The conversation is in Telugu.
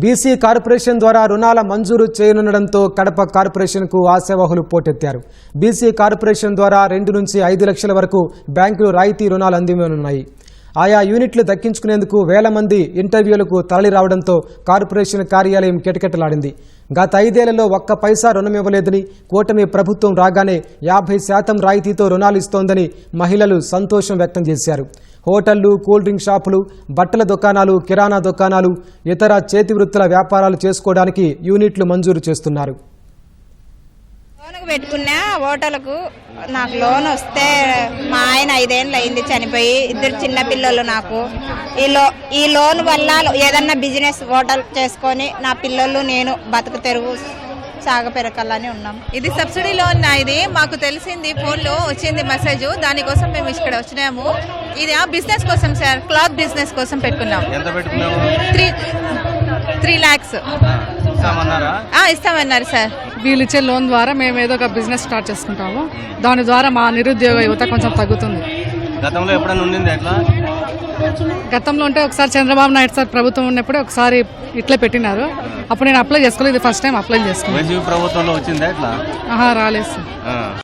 బీసీ కార్పొరేషన్ ద్వారా రుణాల మంజూరు చేయనుండడంతో కడప కార్పొరేషన్కు ఆశావాహులు పోటెత్తారు. బీసీ కార్పొరేషన్ ద్వారా రెండు నుంచి ఐదు లక్షల వరకు బ్యాంకులు రాయితీ రుణాలు అందివేనున్నాయి ఆయా యూనిట్లు దక్కించుకునేందుకు వేల మంది ఇంటర్వ్యూలకు తరలి రావడంతో కార్పొరేషన్ కార్యాలయం కిటకిటలాడింది. గత ఐదేళ్ళలో ఒక్క పైసా రుణం ఇవ్వలేదని కూటమి ప్రభుత్వం రాగానే యాభై శాతం రాయితీతో రుణాలు ఇస్తోందని మహిళలు సంతోషం వ్యక్తం చేశారు. హోటళ్ళు కూల్ డ్రింక్ షాపులు బట్టల దుకాణాలు కిరాణా దుకాణాలు ఇతర చేతి వృత్తుల వ్యాపారాలు చేసుకోవడానికి యూనిట్లు మంజూరు చేస్తున్నారు. లోన్కి పెట్టుకున్నా ఓటర్లకు నాకు లోన్ వస్తే మా ఆయన ఐదేళ్ళు అయింది చనిపోయి ఇద్దరు చిన్న పిల్లలు నాకు. ఈ లో ఈ లోన్ వల్ల ఏదన్నా బిజినెస్ హోటల్ చేసుకొని నా పిల్లలు నేను బతుకు తెరుగు సాగ పెరకాలని ఉన్నాం. ఇది సబ్సిడీ లోన్ ఇది. మాకు తెలిసింది ఫోన్లో వచ్చింది మెసేజ్. దానికోసం మేము ఇక్కడ వచ్చినాము. ఇది ఆ బిజినెస్ కోసం సార్ క్లాత్ బిజినెస్ కోసం పెట్టుకున్నాం. ఎంత త్రీ త్రీ ల్యాక్స్ ఇస్తామన్నారా? సార్. వీళ్ళు ఇచ్చే లోన్ ద్వారా మేము ఏదో ఒక బిజినెస్ స్టార్ట్ చేసుకుంటాము. దాని ద్వారా మా నిరుద్యోగ యువత కొంచెం తగ్గుతుంది. గతంలో ఎప్పుడైనా ఉండింది గతంలో ఉంటే ఒకసారి చంద్రబాబు నాయుడు సార్ ప్రభుత్వం ఉన్నప్పుడే ఒకసారి ఇట్లే పెట్టినారు. అప్పుడు నేను అప్లై చేసుకోలేదు ఇది ఫస్ట్ టైం అప్లై చేసుకున్నాను. ప్రభుత్వంలో వచ్చిందా ఆహా రాలేదు సార్. ఆ.